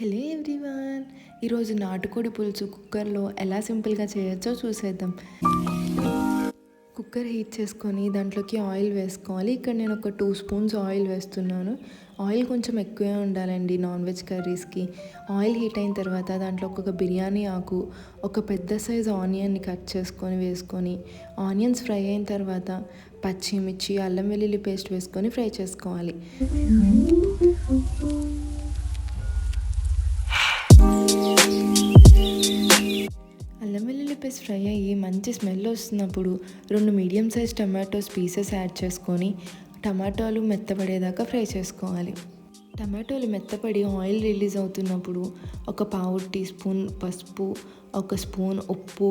Hello everyone. ఈరోజు నాటుకోడి పులుసు కుక్కర్లో ఎలా సింపుల్గా చేయొచ్చో చూసేద్దాం. కుక్కర్ హీట్ చేసుకొని దాంట్లోకి ఆయిల్ వేసుకోవాలి. ఇక్కడ నేను ఒక టూ స్పూన్స్ ఆయిల్ వేస్తున్నాను. ఆయిల్ కొంచెం ఎక్కువే ఉండాలండి నాన్ వెజ్ కర్రీస్కి. ఆయిల్ హీట్ అయిన తర్వాత దాంట్లో ఒక బిర్యానీ ఆకు ఒక పెద్ద సైజ్ ఆనియన్ని కట్ చేసుకొని వేసుకొని ఆనియన్స్ ఫ్రై అయిన తర్వాత పచ్చిమిర్చి అల్లం వెల్లుల్లి పేస్ట్ వేసుకొని ఫ్రై చేసుకోవాలి. అల్లం ఫ్రై అయ్యి మంచి స్మెల్ వస్తున్నప్పుడు రెండు medium size tomatoes pieces add చేసుకొని టమాటాలు మెత్తపడేదాకా ఫ్రై చేసుకోవాలి. టమాటోలు మెత్తపడి ఆయిల్ రిలీజ్ అవుతున్నప్పుడు ఒక పావు టీ స్పూన్ పసుపు ఒక స్పూన్ ఉప్పు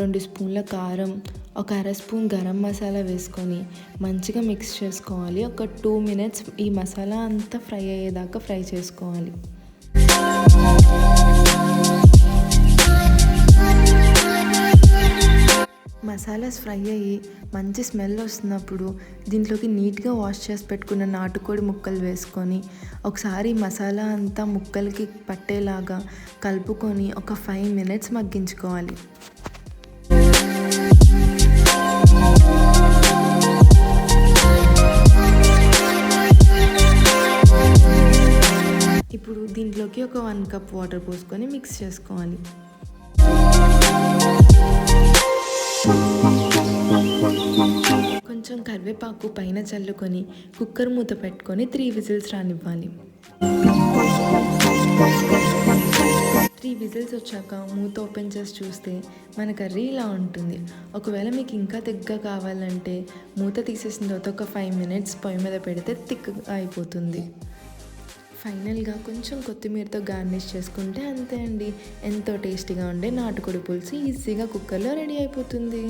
రెండు స్పూన్ల కారం ఒక అర స్పూన్ గరం మసాలా వేసుకొని మంచిగా మిక్స్ చేసుకోవాలి. ఒక టూ మినిట్స్ ఈ మసాలా అంతా ఫ్రై అయ్యేదాకా ఫ్రై చేసుకోవాలి. మసాలాస్ ఫ్రై అయ్యి మంచి స్మెల్ వస్తున్నప్పుడు దీంట్లోకి నీట్గా వాష్ చేసి పెట్టుకున్న నాటుకోడి ముక్కలు వేసుకొని ఒకసారి మసాలా అంతా ముక్కలకి పట్టేలాగా కలుపుకొని ఒక ఫైవ్ మినిట్స్ మగ్గించుకోవాలి. ఇప్పుడు దీంట్లోకి ఒక వన్ కప్ వాటర్ పోసుకొని మిక్స్ చేసుకోవాలి. కరివేపాకు పైన చల్లుకొని కుక్కర్ మూత పెట్టుకొని త్రీ విజిల్స్ రానివ్వాలి. త్రీ విజిల్స్ వచ్చాక మూత ఓపెన్ చేసి చూస్తే మన కర్రీ ఇలా ఉంటుంది. ఒకవేళ మీకు ఇంకా తిక్కగా కావాలంటే మూత తీసేసిన తర్వాత ఒక ఫైవ్ మినిట్స్ పొయ్యి మీద పెడితే తిక్కగా అయిపోతుంది. ఫైనల్గా కొంచెం కొత్తిమీరతో గార్నిష్ చేసుకుంటే అంతే అండి. ఎంతో టేస్టీగా ఉండే నాటుకోడి పులుసు ఈజీగా కుక్కర్లో రెడీ అయిపోతుంది.